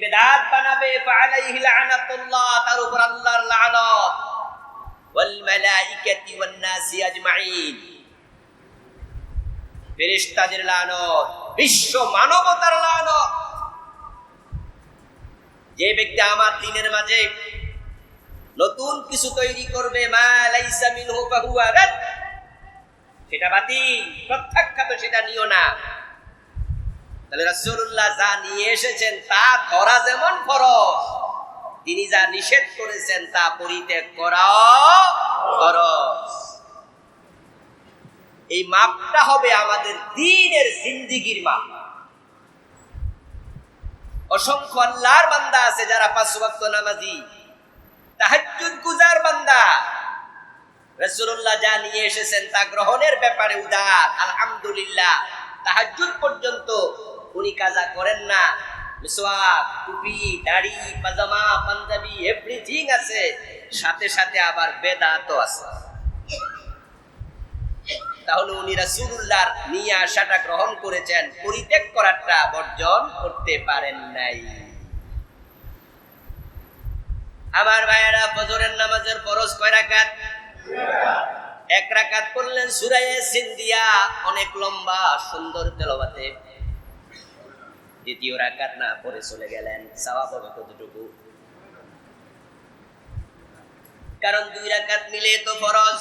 বেদাত বানাবে ফালাইহি লানাতুল্লাহ, তার উপর আল্লাহর লানত। ওয়াল মালাইকাতি ওয়ান নাসি আজমাইন। ফেরেশতাদের লানত, বিশ্ব মানবতার লানত। যে ব্যক্তি আমার দিনের মাঝে নতুন কিছু তৈরি করবে, মা লাইসা মিনহু ফাহুয়া রাদ, সেটা বাতিল, প্রত্যাখ্যাত সেটা নিও না। তাহলে রাসূলুল্লাহ যা নিয়ে এসেছেন তা ধরা যেমন ফরজ, তিনি যা নিষেধ করেছেন তা পরিত্যাগ করাও ফরজ। এই মাপটা হবে আমাদের দিনের জিন্দিগির মাপ। অসংখ্য আল্লাহর বান্দা আছে যারা পাঁচ ওয়াক্ত নামাজি, তাহাজ্জুদ গুজার বান্দা। রাসূলুল্লাহ যা নিয়ে এসেছেন তা গ্রহণের ব্যাপারে উদার। আলহামদুলিল্লাহ, তাহাজ্জুদ পর্যন্ত উনি কাজা করেন না। মিসওয়াক, টুপি, দাড়ি, পাজামা, পাঞ্জাবি এভরিথিং আছে। সাথে সাথে আবার বেদাতও আছে। তাহলে উনি রাসূলুল্লাহর নিয়ে গ্রহণ করেছেন, পরিত্যাগ করাটা বর্জন করতে পারেন নাই। আমার ভাইয়েরা, ফজরের নামাজের ফরজ কয় রাকাত? এক রাকাত পড়লেন সুরায়ে সিন্দিয়া অনেক লম্বা, সুন্দর তেলাওয়াতে। দ্বিতীয় রাকাত না পড়ে চলে গেলেন সওয়াব হবে কতটুকু কারণ দুই রাকাত মিলে তো ফরজ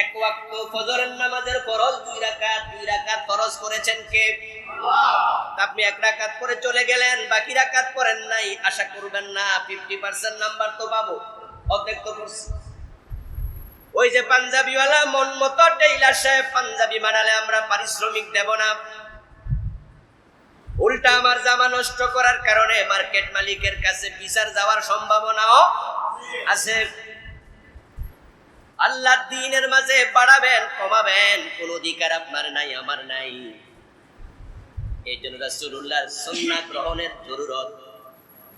এক ওয়াক্ত ফজরের নামাজের ফরজ দুই রাকাত দুই রাকাত ফরজ করেছেন কে আপনি এক রাকাত পরে চলে গেলেন বাকি রাকাত পড়েন নাই আশা করবেন না ফিফটি পার্সেন্ট নাম্বার তো পাবো অর্ধেক তো ওই যে পাঞ্জাবিওয়ালা মন মতো টেইলার সাহেব পাঞ্জাবি বানালে আমরা পারিশ্রমিক দেব না উল্টা আমার জামা নষ্ট করার কারণে মার্কেট মালিকের কাছে বিচার যাওয়ার সম্ভাবনাও আছে। আল্লাহ দিনের মাঝে বাড়াবেন, কমাবেন, কোন অধিকার আপনার নাই, আমার নাই। এই জন্য রাসূলুল্লাহ সুন্নাহ গ্রহণের জরুরত,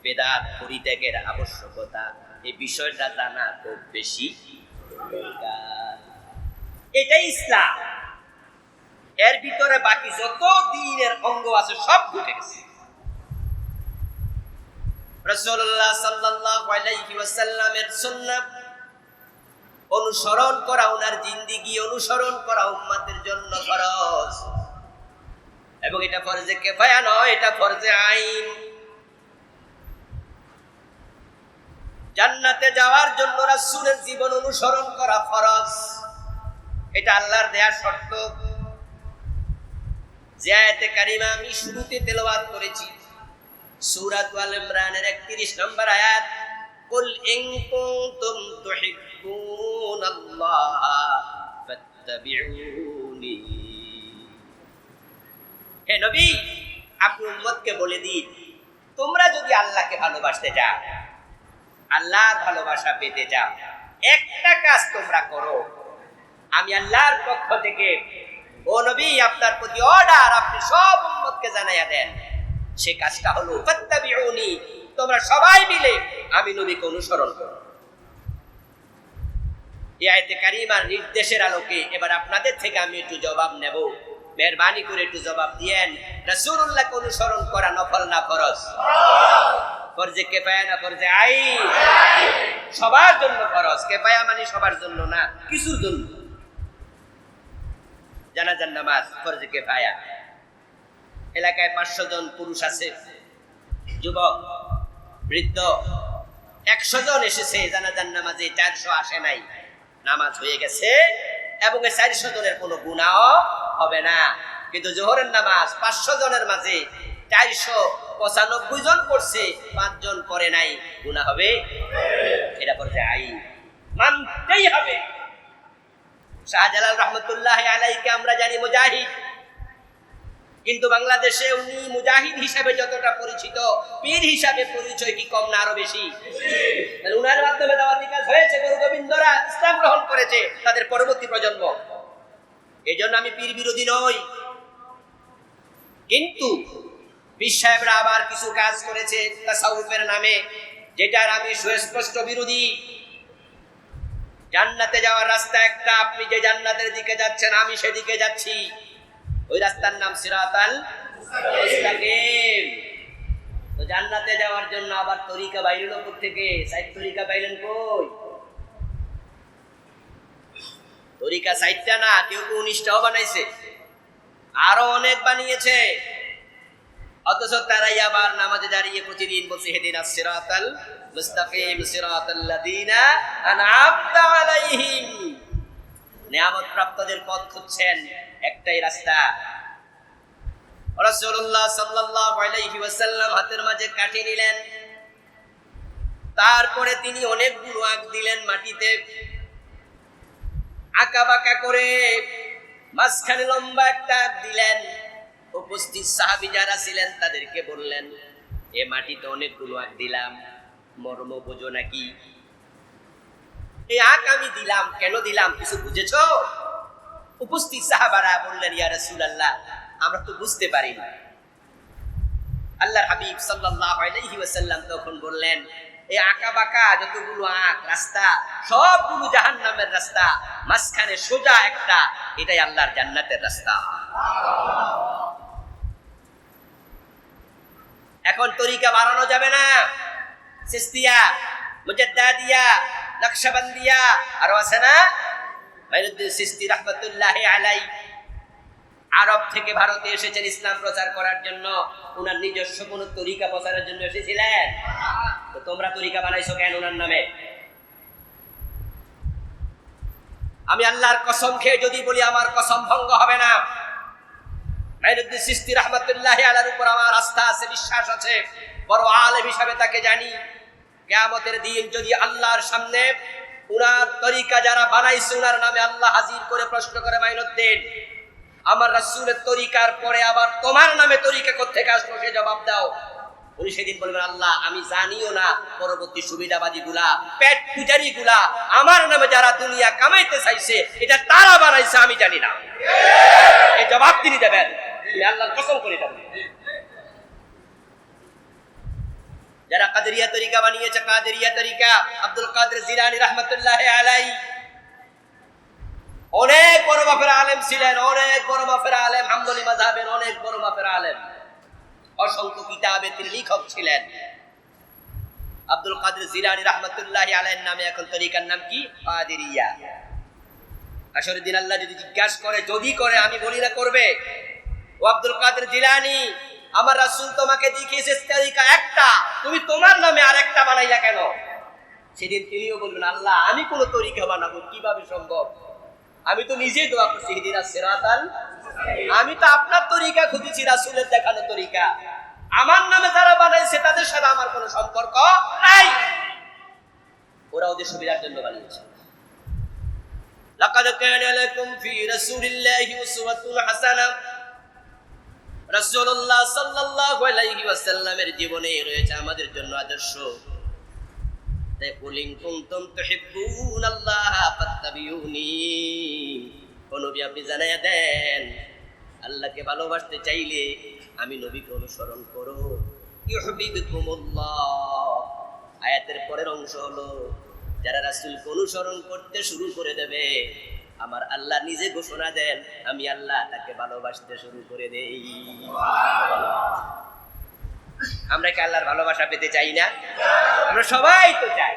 বেদাত পরিত্যাগের আবশ্যকতা, এই বিষয়টা জানা খুব বেশি এটাই ইসলাম। এর ভিতরে বাকি যত দিনের অঙ্গ আছে সব ঢুকে গেছে। অনুসরণ করা, ওনার অনুসরণ করা জন্য ফরজ। এবং এটা ফরজে কেফায়া নয়, এটা ফরজে আইন। জান্নাতে যাওয়ার জন্য রাসূলের জীবন অনুসরণ করা ফরজ। এটা আল্লাহর দেয়া শর্ত। যে আয়াতে কারিমা আমি শুরুতে তেলাওয়াত করেছি। সূরাত আল ইমরানের 31 নম্বর আয়াত, কুল ইন কুনতুম ফাত্তাবিউনি। হে নবী, আপনি উম্মতকে বলে দিন, তোমরা যদি আল্লাহকে ভালোবাসতে চাও, আল্লাহর ভালোবাসা পেতে চাও, একটা কাজ তোমরা করো। আমি আল্লাহর পক্ষ থেকে ও নবী, আপনার প্রতি অর্ডার আপনি সব উম্মতকে জানাইয়া দেন। সে কাজটা হলো, ফাত্তাবিউনি, তোমরা সবাই মিলে আমি নবীকে অনুসরণ করো এই কারিমার নির্দেশের আলোকে এবার আপনাদের থেকে আমি একটু জবাব নেব। মেহরবানি করে একটু জবাব দিয়েন, রাসূলুল্লাহকে অনুসরণ করা নফল না ফরজ? ফরজে কেফায়া না ফরজে আই সবার জন্য ফরজ। কেফায়া মানে সবার জন্য না, কিছুর জন্য। জানাজান নামাজ ফরজে কেফায়া। এলাকায় পাঁচশো জন পুরুষ আছে, যুবক, বৃদ্ধ। একশো জন এসেছে জানাজান নামাজে, চারশো আসে নাই। নামাজ হয়ে গেছে এবং এই চারশো জনের কোনো গুণাও হবে না। কিন্তু জোহরের নামাজ পাঁচশো জনের মাঝে চারশো পঁচানব্বই জন করছে পাঁচজন করে নাই। গুণা হবে? এটা করছে আই মানতেই হবে। শাহজালাল রহমতুল্লাহ আলাইকে আমরা জানি মুজাহিদ। কিন্তু বাংলাদেশে উনি মুজাহিদ হিসাবে যতটা পরিচিত, পীর হিসাবে পরিচয় কি কম না আরও বেশি? উনার মাধ্যমে দাওয়াতি কাজ হয়েছে, গুরু গোবিন্দরা ইসলাম গ্রহণ করেছে তাদের পরবর্তী প্রজন্ম। এই জন্য আমি পীর বিরোধী নই। কিন্তু পীর সাহেবরা আবার কিছু কাজ করেছে, তাসাউফের নামে, যেটার আমি সুস্পষ্ট বিরোধী। জান্নাতে যাওয়ার রাস্তা একটা, আপনি যে জান্নাতের দিকে যাচ্ছেন, আমি সেদিকে যাচ্ছি। ওই রাস্তার নাম সিরাতাল মুস্তাকিম। তো জান্নাতে যাওয়ার জন্য আবার তরিকা বাইরের ওপর থেকে, সাইড তরিকা পাইলেন কই? তরিকা সাইডটা না, কেউ কেউ উনিশটাও বানাইছে। আরও অনেক বানিয়েছে। অথচ তারাই আবার নামাজে দাঁড়িয়ে প্রতিদিন বলছে, হেদিন সিরাতাল মুস্তাকিম সিরাতাল্লাযিনা আনআমতা আলাইহিম। নিয়ামত প্রাপ্তদের পথ খুঁজছেন একটাই রাস্তা। রাসূলুল্লাহ সাল্লাল্লাহু আলাইহি ওয়াসাল্লাম হাতের মাঝে কাঠি নিলেন। তারপরে তিনি অনেকগুলো আঁক দিলেন মাটিতে। আঁকা বাঁকা করে মাঝখানে লম্বা একটা দিলেন। উপস্থিত সাহাবি যারা ছিলেন, তাদেরকে বললেন, এ মাটিতে অনেকগুলো আঁক দিলাম, মর্ম বোঝো নাকি? এই আঁক আমি দিলাম, কেন দিলাম, কিছু বুঝেছ? উপস্থিত সাহাবারা বললেন, ইয়া রাসূলুল্লাহ, আমরা তো বুঝতে পারি না। আল্লাহর হাবিব সাল্লাল্লাহু আলাইহি ওয়াসাল্লাম তখন বললেন এই আঁকা বাঁকা যতগুলো আঁক, রাস্তা, সবগুলো জাহান্নামের রাস্তা, মাঝখানে সোজা একটা, এটাই আল্লাহর জান্নাতের রাস্তা। এখন তরিকা বাড়ানো যাবে না। সিস্তিয়া, মুজাদ্দাদিয়া, নকশবন্দিয়া, আরও আছে না? মাইনুদ্দিন সিস্তি রহমতুল্লাহ আলাই আরব থেকে ভারতে এসেছেন ইসলাম প্রচার করার জন্য। ওনার নিজস্ব কোন তরিকা প্রচারের জন্য এসেছিলেন? তো তোমরা তরিকা বানাইছো কেন ওনার নামে? আমি আল্লাহর কসম খেয়ে যদি বলি আমার কসম ভঙ্গ হবে না। মাইনুদ্দিন সিস্তি রহমতুল্লাহ আলার উপর আমার আস্থা আছে, বিশ্বাস আছে। বড় আলেম হিসাবে তাকে জানি। কেয়ামতের দিন যদি আল্লাহর সামনে উনার তরিকা যারা বানাইছে, উনার নামে আল্লাহ হাজির করে প্রশ্ন করে মাইনুদ্দিন। আমার রাসূলের তরিকার পরে আবার তোমার নামে তরিকা কোথেকে আসলো, সে জবাব দাও। উনি সেদিন বলবেন, আল্লাহ, আমি জানিও না পরবর্তী সুবিধাবাদী গুলা পেট পূজারি গুলা আমার নামে যারা দুনিয়া কামাইতে চাইছে, এটা তারা বানাইছে আমি জানি না। এই জবাব তিনি দেবেন। তিনি আল্লাহর কসম করে দেবেন। যারা কাদেরিয়া তরিকা বানিয়েছে, কাদেরিয়া তরিকা, আব্দুল কাদের জিলানি রহমতুল্লাহ আলাই অনেক বড় মাফের আলেম ছিলেন, অনেক বড় মাফের আলেম, হামদলি মাযহাবের অনেক বড় মাফের আলেম। অসংখ্য কিতাবে তিনি লেখক ছিলেন। আব্দুল কাদের জিলানি রহমতুল্লাহ আলাইহির নামে এখন তরিকার নাম কি? কাদেরিয়া। আসলে দিন আল্লাহ যদি জিজ্ঞাসা করে, যদি করে, আমি বলি না করবে। ও আব্দুল কাদের জিলানি, আমার রাসূল তোমাকে দেখিয়েছে তরিকা একটা, তুমি তোমার নামে আরেকটা বানাইলা কেন? সেদিন তিনিও বলবেন আল্লাহ, আমি কোন তরিকা বানাবো, কীভাবে সম্ভব? আমি তো নিজেই দোয়া করছি হিদিনা সিরাতাল আমি তো আপনার তরিকা খুঁজেছি রাসূলের দেখানো তরিকা আমার নামে যারা বানাইছে তাদের সাথে আমার কোনো সম্পর্ক নাই ওরা ওদের সুবিধার জন্য বানিয়েছে لقد كان لكم في رسول الله أسوة حسنة রাসূলুল্লাহ সাল্লাল্লাহু আলাইহি ওয়াসাল্লামের জীবনে রয়েছে আমাদের জন্য আদর্শ তাই কুলিং কুনতুম তুহিব্বুন আল্লাহ আপনি জানাইয়া দেন, আল্লাহকে ভালোবাসতে চাইলে আমি নবীকে অনুসরণ করো। ইউহিব্বুকুমুল্লাহ। আয়াতের পরের অংশ হলো, যারা রাসূলকে অনুসরণ করতে শুরু করে দেবে, আমার আল্লাহ নিজে ঘোষণা দেন, আমি আল্লাহ তাকে ভালোবাসতে শুরু করে দেই। আমরা কি আল্লাহর ভালোবাসা পেতে চাই না? আমরা সবাই তো চাই।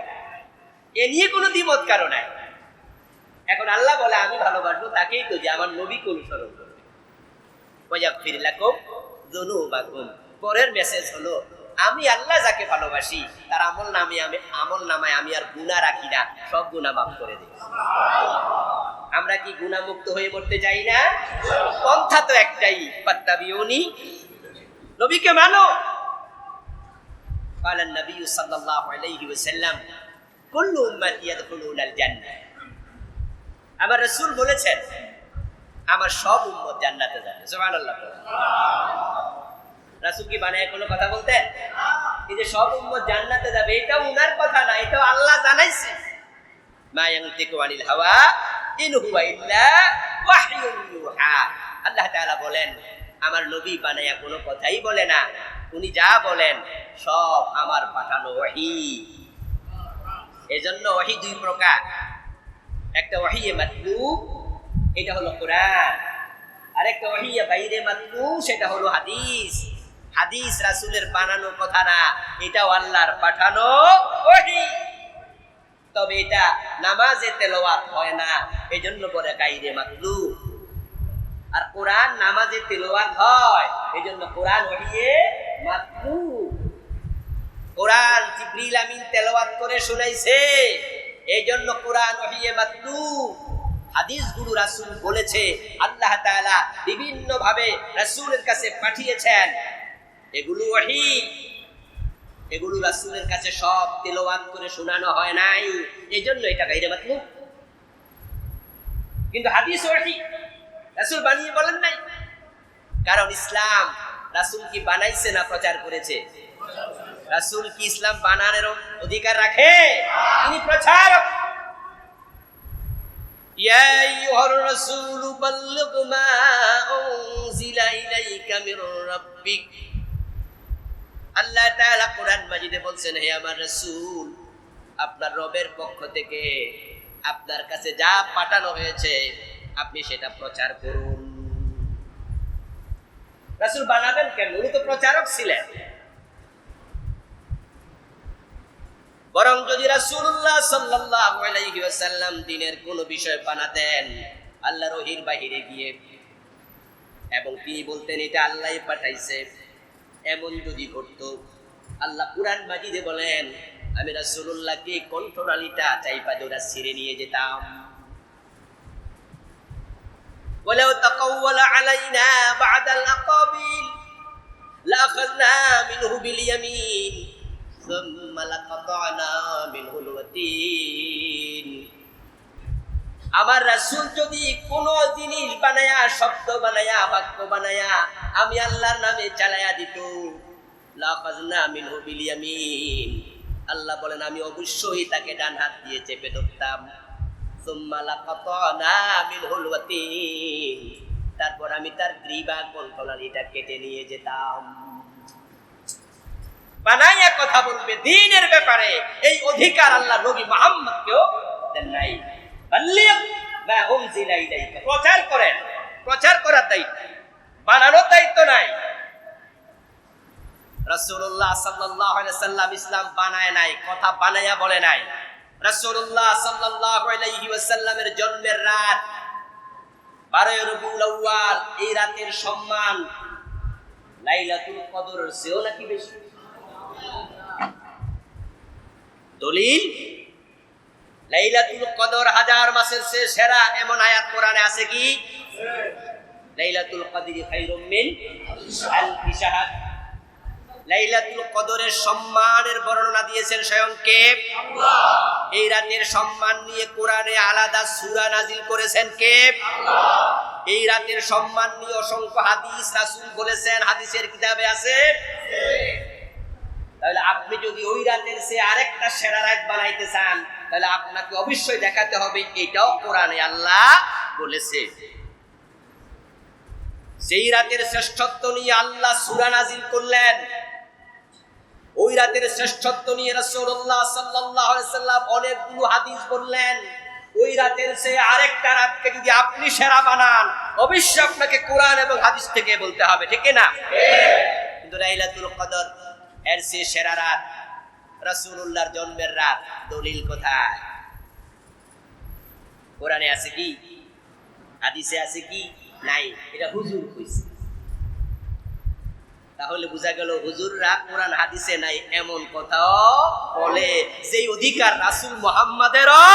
এ নিয়ে কোনো দ্বিমত কারও নাই। এখন আল্লাহ বলে, আমি ভালোবাসবো তাকেই তো যে আমার নবীকে অনুসরণ করবে। পরের মেসেজ হলো, আমি আল্লাহ যাকে ভালোবাসি, তার আমল নামে আমি, আমল নামায় আমি আর গুনাহ রাখি না, সব গুনাহ মাফ করে দিই। আমরা কি গুণামুক্ত হয়ে মরতে চাই না? পন্থা তো একটাই পাত্তাবিউনি নবীকে মানো। قال النبي صلى الله عليه وسلم كل امتي يدخلون الجنه আমার রাসূল বলেছেন আমার সব উম্মত জান্নাতে যাবে সুবহানাল্লাহ রাসূল কি বানায় কোনো কথা বলতেন এই যে সব উম্মত জান্নাতে যাবে এটা উনার কথা না এটা আল্লাহ জানাইছে মা ইয়ানতিকু আনিল হাওয়া ইন হুয়া ইল্লা ওয়াহয়ুন ইউহা আল্লাহ তাআলা বলেন আমার নবী বানায়া কোনো কথাই বলে না উনি যা বলেন, সব আমার পাঠানো ওয়াহি। এজন্য ওয়াহি দুই প্রকার। একটা ওয়াহিয়ে মাতলু এটা হলো কোরআন। আরেকটা ওয়াহিয়ে বাইরে মাতলু সেটা হলো হাদিস। হাদিস রাসুলের বানানো কথা না, এটাও আল্লাহর পাঠানো ওহী তবে এটা নামাজে তেলোয়াত হয় না এই জন্য বলে গাইরে মাতলু আর কোরআন নামাজে তেলাওয়াত হয়, এজন্য কোরআন ওহিয়ে কোরআন জিব্রিল আমিন তেলাওয়াত করে শুনাইছে। এই জন্য কোরআন ওহিয়ে হাদিস গুরু রাসূল বলেছে, আল্লাহ তাআলা বিভিন্ন ভাবে কাছে পাঠিয়েছেন। এগুলো ওহি। এগুলো রাসূলের কাছে সব তেলাওয়াত করে শোনানো হয় নাই। এই জন্য এটা গাইরে কিন্তু হাদিস ওহি। রাসূল বানিয়ে বলেন নাই। কারণ ইসলাম রাসূল কি বানাইছে না প্রচার করেছে রাসূল কি ইসলাম বানানোর অধিকার রাখে তিনি প্রচারক يا أيها الرسول بلغ ما أنزل إليك من ربك আল্লাহ তাআলা কোরআন মাজিদে বলছেন হে আমার রাসূল আপনার রবের পক্ষ থেকে আপনার কাছে যা পাঠানো হয়েছে আপনি সেটা প্রচার করুন রাসূল বানাবেন কেন? উনি তো প্রচারক ছিলেন। বরং যদি রাসূলুল্লাহ সাল্লাল্লাহু আলাইহি দিনের কোন বিষয় বানাতেন, আল্লাহর ওহির বাহিরে গিয়ে, এবং তিনি বলতেন, এটা আল্লাহ পাঠাইছে, এমন যদি ঘটতো, আল্লাহ কুরআন মাজিদে বলেন, আমি রাসূলুল্লাহকে কণ্ঠনালীটা চাইপা দৌড়া ছিঁড়ে নিয়ে যেতাম। ولو تقول علينا بعد الأقابيل لأخذنا منه باليمين ثم لقطعنا منه الوتين আমার রাসূল যদি কোন জিনিস বানায়া শব্দ বানায়া বাক্য বানায়া আমি আল্লাহর নামে চালায়া দিত লাফাজনা মিনহু বিল ইয়ামিন আল্লাহ বলেন আমি অবশ্যই তাকে ডান হাত দিয়ে চেপে ধরতাম তারপর আমি তার গ্রীবা কণ্ঠনালীটা কেটে নিয়ে যেতাম। বানাইয়া কথা বলবে দিনের ব্যাপারে। এই অধিকার আল্লাহ নবী মোহাম্মদকেও দেন নাই। প্রচার করেন। প্রচার করার দায়িত্ব। বানানোর দায়িত্ব নাই। রাসূলুল্লাহ সাল্লাল্লাহু আলাইহি সাল্লাম ইসলাম বানায় নাই, কথা বানায়া বলে নাই। রাসূলুল্লাহ সাল্লাল্লাহু আলাইহি ওয়াসাল্লামের জন্মের রাত 12 রবিউল আউয়াল, এই রাতের সম্মান। লাইলাতুল কদরের চেয়েও নাকি বেশি? দলিল? লাইলাতুল কদর হাজার মাসের চেয়ে সেরা এমন আয়াত কোরআনে আছে কি? লাইলাতুল কদরি খায়রুম মিন আলফি শাহর লাইলাতুল কদরের সম্মানের বর্ণনা দিয়েছেন স্বয়ং কে এই রাতের সম্মান নিয়ে কোরআনে আলাদা সূরা নাজিল করেছেন কে? এই রাতের সম্মান নিয়ে অসংখ্য হাদিস রাসূল বলেছেন, হাদিসের কিতাবে আছে। তাহলে আপনি যদি ওই রাতের সে আরেকটা সেরা রাত বানাইতে চান, তাহলে আপনাকে অবশ্যই দেখাতে হবে এটাও কোরআনে আল্লাহ বলেছে। সেই রাতের শ্রেষ্ঠত্ব নিয়ে আল্লাহ সুরা নাজিল করলেন ওই রাতের শ্রেষ্ঠত্ব নিয়ে সাল্লাল্লাহু সাল্লাম অনেকগুলো হাদিস বললেন। ওই রাতের সে আরেকটা রাতকে যদি আপনি সেরা বানান, অবশ্যই আপনাকে কোরআন এবং হাদিস থেকে বলতে হবে, ঠিক না কিন্তু লাইলাতুল কদর, এর সে সেরা রাত, রাসূলুল্লাহর জন্মের রাত, দলিল কোথায়? কোরআনে আছে কি? হাদিসে আছে কি? নাই। এটা হুজুর কইছে। তাহলে বোঝা গেল হুজুররা কোরআন হাদিসে নাই, এমন কথাও বলে। যেই অধিকার রাসূল মুহাম্মাদেরও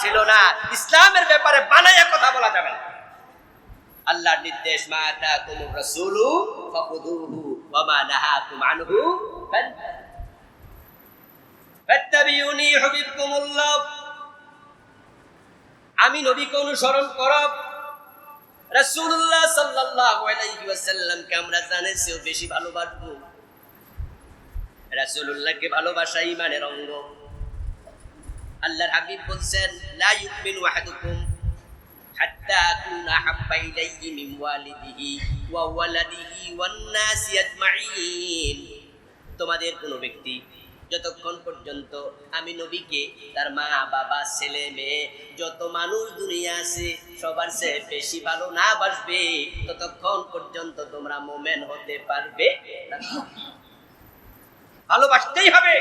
ছিল না। ইসলামের ব্যাপারে বানাইয়া কথা বলা যাবে না। আল্লাহর নির্দেশ, মা আতাকুমুর রাসূলু ফাখুদুহু ওয়া মা ফাত্তাবিউনি ইউহিব্বুকুমুল্লাহ আমি নবীকে অনুসরণ করব রাসূলুল্লাহ সাল্লাল্লাহু আলাইহি ওয়াসাল্লামকে আমরা বেশি ভালোবাসবো। রাসূলুল্লাহকে ভালোবাসা ঈমানের অঙ্গ। আল্লাহর হাবিব বলছেন, লা হাত্তা হাব্বা ইলাইহি মিন ওয়ালিদিহি ওয়া ওয়ালাদিহি ওয়ান নাসি আজমাইন। তোমাদের কোনো ব্যক্তি যতক্ষণ পর্যন্ত আমি নবীকে, তার মা, বাবা, ছেলে, মেয়ে, যত মানুষ দুনিয়া আছে, সবার সে বেশি ভালো না বাসবে, ততক্ষণ পর্যন্ত তোমরা মোমেন হতে পারবে ভালোবাসতেই হবে।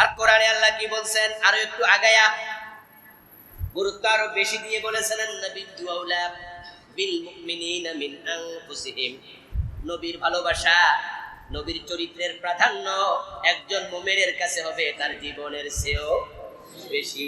আর কোরআনে আল্লাহ কি বলছেন? আরও একটু আগায়া। গুরুত্ব আরও বেশি দিয়ে বলেছেন নবীর ভালোবাসা নবীর চরিত্রের প্রাধান্য একজন মোমেনের কাছে হবে তার জীবনের চেয়েও বেশি।